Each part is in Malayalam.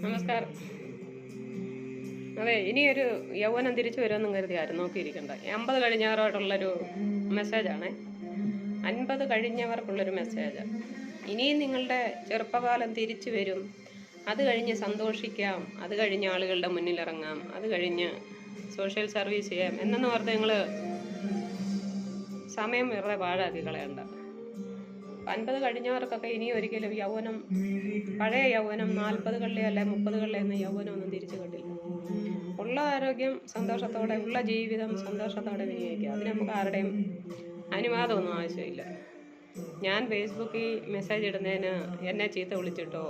നമസ്കാരം. അതെ ഇനിയൊരു യൗവനം തിരിച്ചു വരുമെന്നും കരുതി ആരും നോക്കിയിരിക്കണ്ട. അമ്പത് കഴിഞ്ഞവരോടുള്ളൊരു മെസ്സേജാണേ. അൻപത് കഴിഞ്ഞവർക്കുള്ളൊരു മെസ്സേജ്. ഇനിയും നിങ്ങളുടെ ചെറുപ്പകാലം തിരിച്ചു വരും. അത് കഴിഞ്ഞ് സന്തോഷിക്കാം. അത് കഴിഞ്ഞ് ആളുകളുടെ മുന്നിലിറങ്ങാം. അത് കഴിഞ്ഞ് സോഷ്യൽ സർവീസ് ചെയ്യാം. എന്നൊന്നും പറഞ്ഞ് നിങ്ങൾ സമയം വെറുതെ പാഴാക്കി കളയണ്ട. അൻപത് കഴിഞ്ഞവർക്കൊക്കെ ഇനി ഒരിക്കലും യൗവനം പഴയ യൗവനം നാൽപ്പതുകളിലെ അല്ലെ മുപ്പതുകളിലെ യൗവനം ഒന്നും തിരിച്ചു കിട്ടില്ല ഉള്ള ആരോഗ്യം സന്തോഷത്തോടെ ഉള്ള ജീവിതം സന്തോഷത്തോടെ വിനിയോഗിക്കുക. അതിന് നമുക്ക് ആരുടെയും അനുവാദമൊന്നും ആവശ്യമില്ല. ഞാൻ ഫേസ്ബുക്കിൽ മെസ്സേജ് ഇടുന്നതിന് എന്നെ ചീത്ത വിളിച്ചിട്ടോ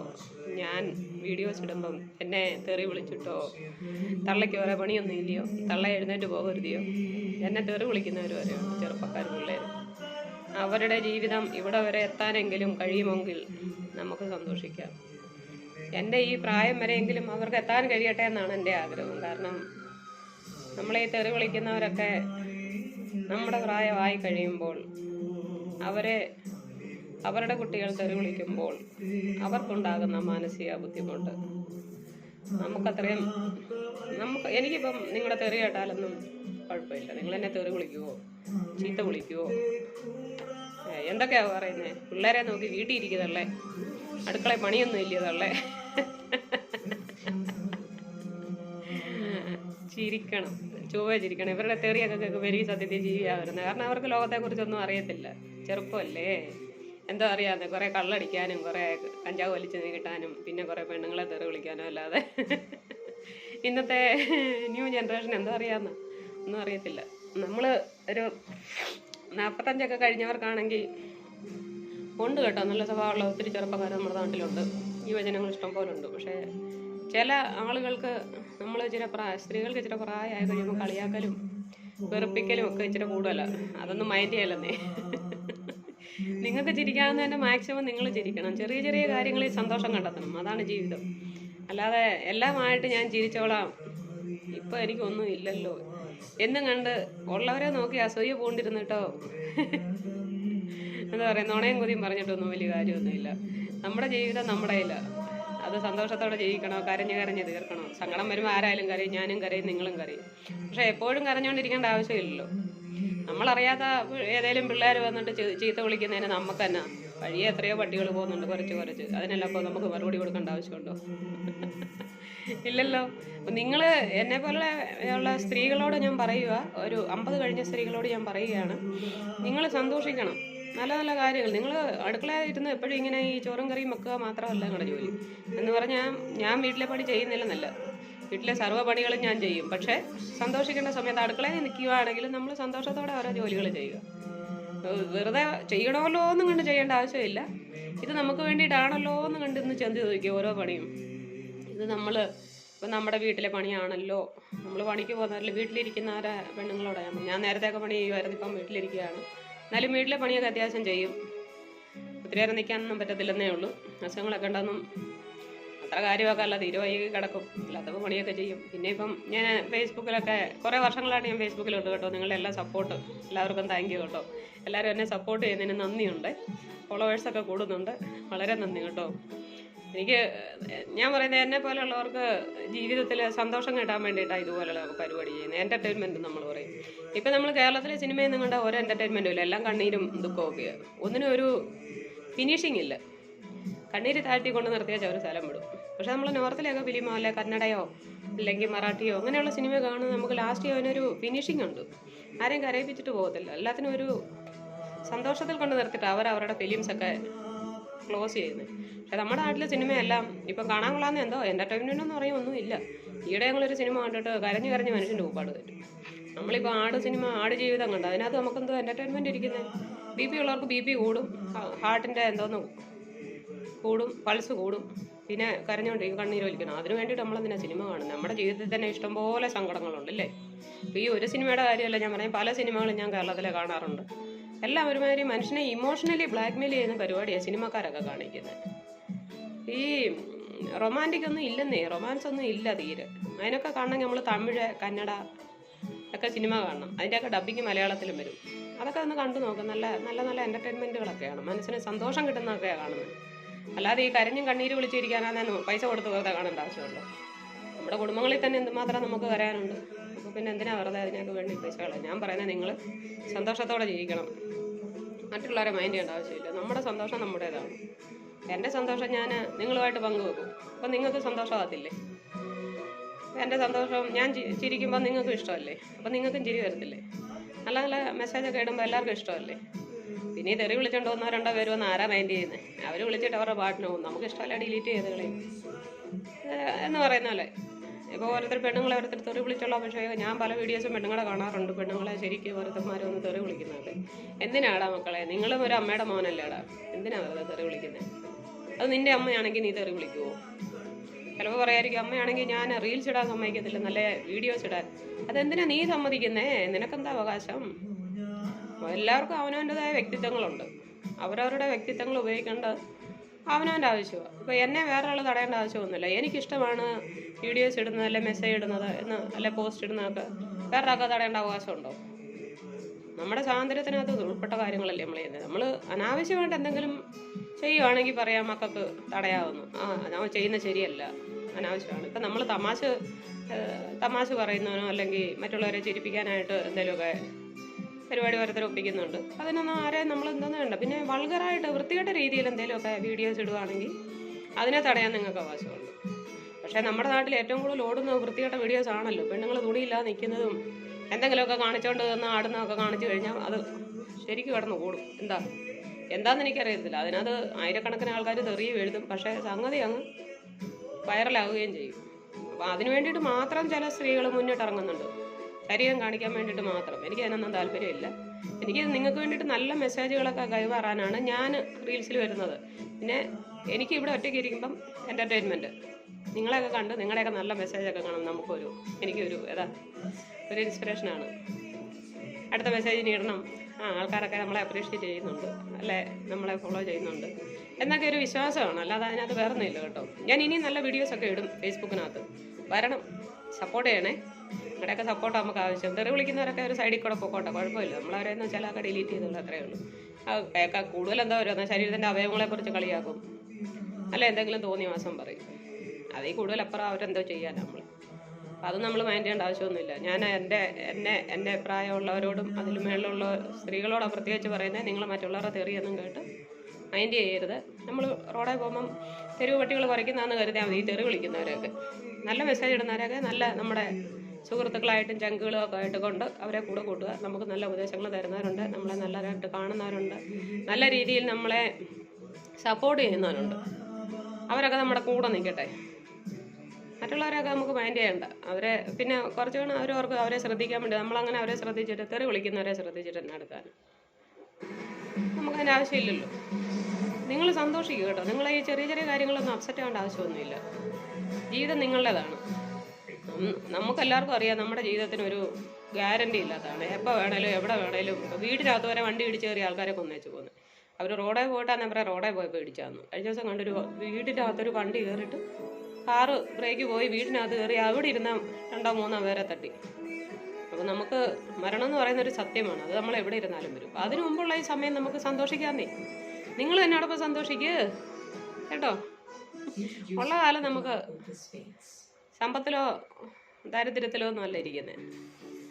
ഞാൻ വീഡിയോസ് ഇടുമ്പം എന്നെ തെറി വിളിച്ചിട്ടോ തള്ളയ്ക്ക് വേറെ പണിയൊന്നും ഇല്ലയോ തള്ള എഴുന്നേറ്റ് പോകരുതിയോ എന്നെ തെറി വിളിക്കുന്നവർ വരെ ചെറുപ്പക്കാർ പിള്ളേർ അവരുടെ ജീവിതം ഇവിടെ വരെ എത്താനെങ്കിലും കഴിയുമെങ്കിൽ നമുക്ക് സന്തോഷിക്കാം. എന്റെ ഈ പ്രായം വരെയെങ്കിലും അവർക്ക് എത്താൻ കഴിയട്ടെ എന്നാണ് എന്റെ ആഗ്രഹം. കാരണം നമ്മളെ ഈ തെറി വിളിക്കുന്നവരൊക്കെ നമ്മുടെ പ്രായമായി കഴിയുമ്പോൾ അവരെ അവരുടെ കുട്ടികൾ തെറി വിളിക്കുമ്പോൾ അവർക്കുണ്ടാകുന്ന മാനസിക ബുദ്ധിമുട്ട്. നമുക്കത്രയും നമുക്ക് എനിക്കിപ്പം നിങ്ങളുടെ തെറി കേട്ടാലൊന്നും കുഴപ്പമില്ല. നിങ്ങൾ എന്നെ തെറി വിളിക്കുവോ? ചീത്ത വിളിക്കുവോ? എന്തൊക്കെയാ പറയുന്നേ? പിള്ളേരെ നോക്കി വീട്ടിൽ ഇരിക്കുന്നതല്ലേ അടുക്കള പണിയൊന്നും ഇല്ലതല്ലേ ചിരിക്കണം. ചൊവ്വ ചിരിക്കണം. ഇവരുടെ തെറിയൊക്കെ കേൾക്കും വലിയ സത്യത്തിൽ ജീവിയാ വരുന്നത്. കാരണം അവർക്ക് ലോകത്തെക്കുറിച്ചൊന്നും അറിയത്തില്ല. ചെറുപ്പമല്ലേ? എന്താ അറിയാതെ കുറേ കള്ളടിക്കാനും കുറേ കഞ്ചാവ് വലിച്ച് നീട്ടാനും പിന്നെ കുറേ പെണ്ണുങ്ങളെ തെറി വിളിക്കാനും അല്ലാതെ. ഇന്നത്തെ ന്യൂ ജനറേഷൻ എന്താ അറിയാമെന്ന് ഒന്നും അറിയത്തില്ല. നമ്മൾ ഒരു നാൽപ്പത്തഞ്ചൊക്കെ കഴിഞ്ഞവർക്കാണെങ്കിൽ ഉണ്ട് കേട്ടോ. നല്ല സ്വഭാവമുള്ള ഒത്തിരി ചെറുപ്പക്കാർ നമ്മുടെ നാട്ടിലുണ്ട്. യുവജനങ്ങൾ ഇഷ്ടം പോലെ ഉണ്ട് പക്ഷേ ചില ആളുകൾക്ക് നമ്മൾ ഇച്ചിരി പ്രായ സ്ത്രീകൾക്ക് ഇച്ചിരി പ്രായമായി കഴിയുമ്പോൾ കളിയാക്കലും വെറുപ്പിക്കലും ഒക്കെ ഇച്ചിരി കൂടുതലാണ് അതൊന്നും മൈൻഡ് ചെയ്യലെന്നേ നിങ്ങൾക്ക് ചിരിക്കാവുന്നതിന്റെ മാക്സിമം നിങ്ങൾ ചിരിക്കണം. ചെറിയ ചെറിയ കാര്യങ്ങളിൽ സന്തോഷം കണ്ടെത്തണം. അതാണ് ജീവിതം. അല്ലാതെ എല്ലാമായിട്ട് ഞാൻ ചിരിച്ചോളാം. ഇപ്പം എനിക്കൊന്നും ഇല്ലല്ലോ. എന്നും കണ്ട് ഉള്ളവരെ നോക്കി അസൂയ പൂണ്ടിരുന്നു കേട്ടോ. എന്താ പറയുക നുണയും കൊതിയും പറഞ്ഞിട്ടൊന്നും വലിയ കാര്യമൊന്നുമില്ല. നമ്മുടെ ജീവിതം നമ്മുടെ ഇല്ല അത് സന്തോഷത്തോടെ ജീവിക്കണോ കരഞ്ഞ് കരഞ്ഞ് തീർക്കണോ? സങ്കടം വരുമ്പോൾ ആരായാലും കരയും ഞാനും കരയും നിങ്ങളും കരയും. പക്ഷെ എപ്പോഴും കരഞ്ഞുകൊണ്ടിരിക്കേണ്ട ആവശ്യമില്ലല്ലോ. നമ്മളറിയാത്ത ഏതെങ്കിലും പിള്ളേർ വന്നിട്ട് ചീത്ത വിളിക്കുന്നതിന് നമുക്ക് തന്നെ വഴിയെ എത്രയോ പട്ടികൾ പോകുന്നുണ്ട് കുറച്ച് കുറച്ച്. അതിനെല്ലാം ഇപ്പോൾ നമുക്ക് മറുപടി കൊടുക്കേണ്ട ആവശ്യമുണ്ടോ? ഇല്ലല്ലോ. നിങ്ങൾ എന്നെ പോലെ ഉള്ള സ്ത്രീകളോട് ഞാൻ പറയുക ഒരു അമ്പത് കഴിഞ്ഞ സ്ത്രീകളോട് ഞാൻ പറയുകയാണ്. നിങ്ങൾ സന്തോഷിക്കണം. നല്ല നല്ല കാര്യങ്ങൾ. നിങ്ങൾ അടുക്കളയായിരുന്നു എപ്പോഴും ഇങ്ങനെ ഈ ചോറും കറിയും വെക്കുക മാത്രമല്ല നിങ്ങളുടെ ജോലി. എന്ന് പറഞ്ഞാൽ ഞാൻ വീട്ടിലെ പണി ചെയ്യുന്നില്ലെന്നല്ല. വീട്ടിലെ സർവ പണികളും ഞാൻ ചെയ്യും. പക്ഷേ സന്തോഷിക്കേണ്ട സമയത്ത് അടുക്കളയിൽ നിൽക്കുകയാണെങ്കിൽ നമ്മൾ സന്തോഷത്തോടെ ഓരോ ജോലികൾ ചെയ്യുക. വെറുതെ ചെയ്യണമല്ലോ എന്നും കണ്ട് ചെയ്യേണ്ട ആവശ്യമില്ല. ഇത് നമുക്ക് വേണ്ടിയിട്ടാണല്ലോ എന്ന് ഇന്ന് ചെന്ത് ചോദിക്കുക ഓരോ പണിയും. ഇത് നമ്മൾ ഇപ്പം നമ്മുടെ വീട്ടിലെ പണിയാണല്ലോ. നമ്മൾ പണിക്ക് പോകുന്നവരിൽ വീട്ടിലിരിക്കുന്നവരെ പെണ്ണുങ്ങളോട്? ഞാൻ ഞാൻ നേരത്തെയൊക്കെ പണി ചെയ്യുമായിരുന്നു ഇപ്പം വീട്ടിലിരിക്കുകയാണ്. എന്നാലും വീട്ടിലെ പണിയൊക്കെ അത്യാവശ്യം ചെയ്യും. ഒത്തിരി നേരം നിൽക്കാനൊന്നും പറ്റത്തില്ലെന്നേ ഉള്ളൂ. അസുഖങ്ങളൊക്കെ ഉണ്ടെന്നും അത്ര കാര്യമൊക്കെ അല്ല തീരെ വൈകി കിടക്കും. അല്ലാത്തപ്പോൾ പണിയൊക്കെ ചെയ്യും. പിന്നെ ഇപ്പം ഞാൻ ഫേസ്ബുക്കിലൊക്കെ കുറേ വർഷങ്ങളായിട്ട് ഞാൻ ഫേസ്ബുക്കിലുണ്ട് കേട്ടോ. നിങ്ങളുടെ എല്ലാ സപ്പോർട്ട് എല്ലാവർക്കും താങ്ക് യു കേട്ടോ. എല്ലാവരും എന്നെ സപ്പോർട്ട് ചെയ്യുന്നതിന് നന്ദിയുണ്ട്. ഫോളോവേഴ്സൊക്കെ കൂടുന്നുണ്ട്. വളരെ നന്ദി കേട്ടോ. എനിക്ക് ഞാൻ പറയുന്നത് എന്നെ പോലെയുള്ളവർക്ക് ജീവിതത്തിൽ സന്തോഷം കിട്ടാൻ വേണ്ടിയിട്ടാണ് ഇതുപോലെയുള്ള പരിപാടി ചെയ്യുന്നത്. എന്റർടൈൻമെന്റ് നമ്മൾ പറയും. ഇപ്പം നമ്മൾ കേരളത്തിലെ സിനിമയിൽ നിങ്ങളുടെ ഒരു എന്റർടൈൻമെന്റും ഇല്ല. എല്ലാം കണ്ണീരും ഒക്കെ. ഒന്നിനും ഒരു ഫിനിഷിംഗ് ഇല്ല. കണ്ണീര് താഴ്ത്തി കൊണ്ട് നിർത്തിയാൽ ഒരു സ്ഥലം വിടും. പക്ഷെ നമ്മൾ നോർത്തിലൊക്കെ ഫിലിമോ അല്ലെ കന്നഡയോ അല്ലെങ്കിൽ മറാഠിയോ അങ്ങനെയുള്ള സിനിമ കാണുന്ന നമുക്ക് ലാസ്റ്റ് അതിനൊരു ഫിനിഷിംഗ് ഉണ്ട്. ആരെയും കരയിപ്പിച്ചിട്ട് പോകത്തില്ല. എല്ലാത്തിനും ഒരു സന്തോഷത്തിൽ കൊണ്ട് നിർത്തിയിട്ട് അവർ അവരുടെ ഫിലിംസൊക്കെ ക്ലോസ് ചെയ്യുന്നത് നമ്മുടെ നാട്ടിലെ സിനിമയെല്ലാം ഇപ്പം കാണാൻ കൊള്ളാമെന്ന് എന്തോ? എന്റർടൈൻമെന്റ് എന്ന് പറയും ഒന്നുമില്ല ഈയിടെ ഞങ്ങളൊരു സിനിമ കണ്ടിട്ട് കരഞ്ഞു കരഞ്ഞ് മനുഷ്യന്റെ ഊപ്പാട് തരും നമ്മളിപ്പോൾ ആട് സിനിമ ആട് ജീവിതം കണ്ടു. അതിനകത്ത് നമുക്കെന്തോ എന്റർടൈൻമെന്റ് ഇരിക്കുന്നത് ബി പി ഉള്ളവർക്ക് ബി പി കൂടും ഹാർട്ടിന്റെ എന്തോന്ന് കൂടും പൾസ് കൂടും. പിന്നെ കരഞ്ഞുകൊണ്ടിരിക്കും കണ്ണീര് വലിക്കണം അതിന് വേണ്ടിയിട്ട് നമ്മളെന്തിനാ സിനിമ കാണുന്നത് നമ്മുടെ ജീവിതത്തിൽ തന്നെ ഇഷ്ടംപോലെ സങ്കടങ്ങളുണ്ടല്ലേ ഇപ്പോൾ ഈ ഒരു സിനിമയുടെ കാര്യമല്ല ഞാൻ പറയാം പല സിനിമകളും ഞാൻ കേരളത്തിലെ കാണാറുണ്ട്. എല്ലാം ഒരുമാതിരി മനുഷ്യനെ ഇമോഷണലി ബ്ലാക്ക്മെയിൽ ചെയ്യുന്ന പരിപാടിയാണ് സിനിമക്കാരൊക്കെ കാണിക്കുന്നത് ഈ റൊമാന്റിക് ഒന്നും ഇല്ലെന്നേ റൊമാൻസ് ഒന്നും ഇല്ല തീരെ. അതിനൊക്കെ കാണണമെങ്കിൽ നമ്മൾ തമിഴ് കന്നഡ ഒക്കെ സിനിമ കാണണം. അതിന്റെയൊക്കെ ഡബിങ് മലയാളത്തിലും വരും. അതൊക്കെ ഒന്ന് കണ്ടു നോക്കും. നല്ല നല്ല നല്ല എന്റർടൈൻമെന്റുകളൊക്കെയാണ് മനസ്സിന് സന്തോഷം കിട്ടുന്നതൊക്കെയാണ് കാണുന്നത്. അല്ലാതെ ഈ കരഞ്ഞും കണ്ണീര് വിളിച്ചിരിക്കാനാണ് പൈസ കൊടുത്ത് വെറുതെ കാണേണ്ട ആവശ്യമുണ്ടോ. നമ്മുടെ കുടുംബങ്ങളിൽ തന്നെ എന്തുമാത്രം നമുക്ക് വരാനുണ്ട് അപ്പോൾ പിന്നെ എന്തിനാ വെറുതെ അതിനൊക്കെ വേണ്ടി പൈസ കളയാം ഞാൻ പറയുന്നത് നിങ്ങൾ സന്തോഷത്തോടെ ജീവിക്കണം. മറ്റുള്ളവരെ മൈൻഡ് ചെയ്യേണ്ട ആവശ്യമില്ല. നമ്മുടെ സന്തോഷം നമ്മുടേതാണ്. എന്റെ സന്തോഷം ഞാൻ നിങ്ങളുമായിട്ട് പങ്കുവെക്കും. അപ്പം നിങ്ങൾക്ക് സന്തോഷമാകത്തില്ലേ എന്റെ സന്തോഷം ഞാൻ ചിരിക്കുമ്പോൾ നിങ്ങൾക്കും ഇഷ്ടമല്ലേ? അപ്പം നിങ്ങൾക്കും ചിരി വരത്തില്ലേ? നല്ല നല്ല മെസ്സേജൊക്കെ ഇടുമ്പോൾ എല്ലാവർക്കും ഇഷ്ടമല്ലേ? പിന്നെ തെറി വിളിച്ചോണ്ട് വന്നോ രണ്ടോ പേര് വന്ന് ആരാ മൈൻഡ് ചെയ്യുന്നത് അവർ വിളിച്ചിട്ട് അവരുടെ പാട്ടിന് പോകും. നമുക്ക് ഇഷ്ടമല്ല ഡിലീറ്റ് ചെയ്ത് കളയും എന്ന് പറയുന്ന പോലെ. ഇപ്പോൾ ഓരോരുത്തർ പെണ്ണുങ്ങളെ ഓരോരുത്തർ തെറി വിളിച്ചുള്ള പക്ഷേ ഞാൻ പല വീഡിയോസും പെണ്ണുങ്ങളെ കാണാറുണ്ട്. പെണ്ണുങ്ങളെ ശരിക്കും ഓരോരുത്തന്മാരെ ഒന്ന് തെറി വിളിക്കുന്നത്. എന്തിനാടാ മക്കളെ? നിങ്ങളും ഒരു അമ്മയുടെ മോനല്ലേടാ. എന്തിനാ വെറുതെ തെറി വിളിക്കുന്നത് അത് നിന്റെ അമ്മയാണെങ്കിൽ നീ തെറി വിളിക്കുമോ ചിലപ്പോൾ പറയായിരിക്കും അമ്മയാണെങ്കിൽ ഞാൻ റീൽസ് ഇടാൻ സമ്മതിക്കത്തില്ല നല്ല വീഡിയോസ് ഇടാൻ. അതെന്തിനാ നീ സമ്മതിക്കുന്നേ? നിനക്കെന്താ അവകാശം? എല്ലാവർക്കും അവനവന്റെതായ വ്യക്തിത്വങ്ങളുണ്ട്. അവരവരുടെ വ്യക്തിത്വങ്ങൾ ഉപയോഗിക്കേണ്ടത് അവനവന്റെ ആവശ്യമാണ് ഇപ്പോൾ എന്നെ വേറെ ആൾ തടയേണ്ട ആവശ്യമൊന്നുമില്ല. എനിക്കിഷ്ടമാണ് വീഡിയോസ് ഇടുന്നത് അല്ലെ മെസ്സേജ് ഇടുന്നത് എന്ന് അല്ലെ പോസ്റ്റ് ഇടുന്നതൊക്കെ. വേറെ ആൾക്ക് തടയേണ്ട അവകാശമുണ്ടോ? നമ്മുടെ സ്വാതന്ത്ര്യത്തിനകത്ത് ഉൾപ്പെട്ട കാര്യങ്ങളല്ലേ നമ്മൾ ചെയ്യുന്നത്. നമ്മൾ അനാവശ്യമായിട്ട് എന്തെങ്കിലും ചെയ്യുവാണെങ്കിൽ പറയാം മക്കൾക്ക് തടയാവുന്നു. ആ നമ്മൾ ചെയ്യുന്നത് ശരിയല്ല. അനാവശ്യമാണ്. ഇപ്പം നമ്മൾ തമാശ തമാശ പറയുന്നവനോ അല്ലെങ്കിൽ മറ്റുള്ളവരെ ചിരിപ്പിക്കാനായിട്ട് എന്തെങ്കിലുമൊക്കെ പരിപാടി ഓരോരുത്തർ ഒപ്പിക്കുന്നുണ്ട്. അതിനൊന്നും ആരെയും നമ്മൾ എന്തെന്ന് വേണ്ട. പിന്നെ വൾഗറായിട്ട് വൃത്തികെട്ട രീതിയിൽ എന്തെങ്കിലുമൊക്കെ വീഡിയോസ് ഇടുവാണെങ്കിൽ അതിനെ തടയാൻ നിങ്ങൾക്ക് അവകാശമുണ്ട്. പക്ഷേ നമ്മുടെ നാട്ടിൽ ഏറ്റവും കൂടുതൽ ഓടുന്ന വൃത്തികെട്ട വീഡിയോസ് ആണല്ലോ. പെണ്ണുങ്ങൾ തുണിയില്ലാതെ നിൽക്കുന്നതും എന്തെങ്കിലുമൊക്കെ കാണിച്ചുകൊണ്ട് നിന്ന് ആടുന്നതൊക്കെ കാണിച്ചു കഴിഞ്ഞാൽ അത് ശരിക്കും കിടന്ന് ഓടും. എന്താ? എന്താണെന്ന് എനിക്കറിയത്തില്ല. അതിനകത്ത് ആയിരക്കണക്കിന് ആൾക്കാർ തെറിയും എഴുതും. പക്ഷേ സംഗതി അങ്ങ് വൈറലാവുകയും ചെയ്യും. അപ്പോൾ അതിന് വേണ്ടിയിട്ട് മാത്രം ചില സ്ത്രീകൾ മുന്നിട്ടിറങ്ങുന്നുണ്ട്. ശരീരം കാണിക്കാൻ വേണ്ടിയിട്ട് മാത്രം. എനിക്ക് അതിനൊന്നും താല്പര്യമില്ല. എനിക്ക് നിങ്ങൾക്ക് വേണ്ടിയിട്ട് നല്ല മെസ്സേജുകളൊക്കെ കൈമാറാനാണ് ഞാൻ റീൽസിൽ വരുന്നത്. പിന്നെ എനിക്ക് ഇവിടെ ഒറ്റയ്ക്ക് ഇരിക്കുമ്പം എന്റർടൈൻമെന്റ് നിങ്ങളെയൊക്കെ കണ്ട് നിങ്ങളുടെയൊക്കെ നല്ല മെസ്സേജൊക്കെ കാണും നമുക്കൊരു എനിക്കൊരു ഏതാ ഒരു ഇൻസ്പിറേഷനാണ് അടുത്ത മെസ്സേജ് ഇടണം. ആ ആൾക്കാരൊക്കെ നമ്മളെ അപ്രീഷിയേറ്റ് ചെയ്യുന്നുണ്ട്. അല്ലേ? നമ്മളെ ഫോളോ ചെയ്യുന്നുണ്ട്. എന്നൊക്കെ ഒരു വിശ്വാസമാണ്. അല്ലാതെ അതിനകത്ത് വേറൊന്നുമില്ല കേട്ടോ. ഞാൻ ഇനിയും നല്ല വീഡിയോസൊക്കെ ഇടും ഫേസ്ബുക്കിനകത്ത് വരണം. സപ്പോർട്ട് ചെയ്യണേ. നിങ്ങളുടെയൊക്കെ സപ്പോർട്ട് നമുക്ക് ആവശ്യം തെറി വിളിക്കുന്നവരൊക്കെ ഒരു സൈഡിൽ കൂടെ പോക്കോട്ടെ കുഴപ്പമില്ല. നമ്മളവരെന്ന് വെച്ചാൽ ഒക്കെ ഡിലീറ്റ് ചെയ്തോളൂ അത്രേ ഉള്ളൂ. കേൾക്കാൻ കൂടുതൽ എന്താ പറയുക ശരീരത്തിന്റെ അവയവങ്ങളെക്കുറിച്ച് കളിയാക്കും. അല്ല എന്തെങ്കിലും തോന്നിയ മാസം പറയും. അതിൽ കൂടുതൽ അപ്പുറം അവരെന്തോ ചെയ്യാൻ നമ്മൾ അത് നമ്മൾ മൈൻഡ് ചെയ്യേണ്ട ആവശ്യമൊന്നുമില്ല. ഞാൻ എന്റെ എന്നെ എന്റെ പ്രായമുള്ളവരോടും അതിൽ മേളിലുള്ള സ്ത്രീകളോടാണ് പ്രത്യേകിച്ച് പറയുന്നത് നിങ്ങൾ മറ്റുള്ളവരുടെ തെറിയൊന്നും കേട്ട് മൈൻഡ് ചെയ്യരുത്. നമ്മൾ റോഡിൽ പോകുമ്പം തെരുവ് പട്ടികൾ കുറയ്ക്കുന്നതെന്ന് കരുതിയാൽ മതി. ഈ തെറി വിളിക്കുന്നവരെയൊക്കെ. നല്ല മെസ്സേജ് ഇടുന്നവരൊക്കെ നല്ല നമ്മുടെ സുഹൃത്തുക്കളായിട്ടും ചങ്കുകളും ഒക്കെ ആയിട്ട് കൊണ്ട് അവരെ കൂടെ കൂട്ടുക നമുക്ക് നല്ല ഉപദേശങ്ങൾ തരുന്നവരുണ്ട് നമ്മളെ നല്ലതായിട്ട് കാണുന്നവരുണ്ട്. നല്ല രീതിയിൽ നമ്മളെ സപ്പോർട്ട് ചെയ്യുന്നവരുണ്ട്. അവരൊക്കെ നമ്മുടെ കൂടെ നിൽക്കട്ടെ. മറ്റുള്ളവരൊക്കെ നമുക്ക് മൈൻഡ് ചെയ്യണ്ട. അവരെ പിന്നെ കുറച്ച് കൂടെ അവരവർക്ക് അവരെ ശ്രദ്ധിക്കാൻ വേണ്ടി നമ്മളങ്ങനെ അവരെ ശ്രദ്ധിച്ചിട്ട് തെറി വിളിക്കുന്നവരെ ശ്രദ്ധിച്ചിട്ട് തന്നെ എടുക്കാൻ നമുക്കതിന്റെ ആവശ്യമില്ലല്ലോ. നിങ്ങൾ സന്തോഷിക്കുക കേട്ടോ. നിങ്ങൾ ഈ ചെറിയ ചെറിയ കാര്യങ്ങളൊന്നും അപ്സെറ്റ് ആവേണ്ട ആവശ്യമൊന്നുമില്ല. ജീവിതം നിങ്ങളുടേതാണ്. നമുക്കെല്ലാവർക്കും അറിയാം നമ്മുടെ ജീവിതത്തിന് ഒരു ഗ്യാരണ്ടി ഇല്ലാത്തതാണ്. എപ്പോൾ വേണേലും എവിടെ വേണേലും വീടിനകത്ത് വരെ വണ്ടി ഇടിച്ച് കയറിയ ആൾക്കാരെ കൊന്നേച്ച് പോകുന്നത് അവർ റോഡേ പോയിട്ടാന്ന് പറയാം റോഡേ പോയപ്പോൾ ഇടിച്ചാന്ന്. കഴിഞ്ഞ ദിവസം കണ്ടൊരു വീടിനകത്തൊരു വണ്ടി കയറിയിട്ട് കാറ് ബ്രേക്ക് പോയി വീടിനകത്ത് കയറി അവിടെ ഇരുന്ന രണ്ടോ മൂന്നോ പേരെ തട്ടി. അപ്പോൾ നമുക്ക് മരണം എന്ന് പറയുന്ന ഒരു സത്യമാണ്. അത് നമ്മൾ എവിടെ ഇരുന്നാലും വരും. അപ്പോൾ അതിനു മുമ്പുള്ള ഈ സമയം നമുക്ക് സന്തോഷിക്കാന്നേ. നിങ്ങൾ എന്നോടൊപ്പം സന്തോഷിക്ക്. കേട്ടോ? ഉള്ള കാലം നമുക്ക് സമ്പത്തിലോ ദാരിദ്ര്യത്തിലോ ഒന്നും അല്ല ഇരിക്കുന്നത്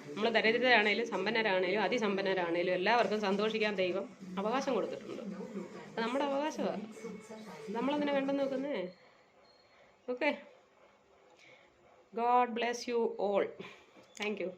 നമ്മൾ ദരിദ്രരാണേലും സമ്പന്നരാണേലും അതിസമ്പന്നരാണേലും എല്ലാവർക്കും സന്തോഷിക്കാൻ ദൈവം അവകാശം കൊടുത്തിട്ടുണ്ട്. അത് നമ്മുടെ അവകാശമാണ് നമ്മളതിനെ കണ്ടു നോക്കുന്നേ okay. God bless you all. Thank you.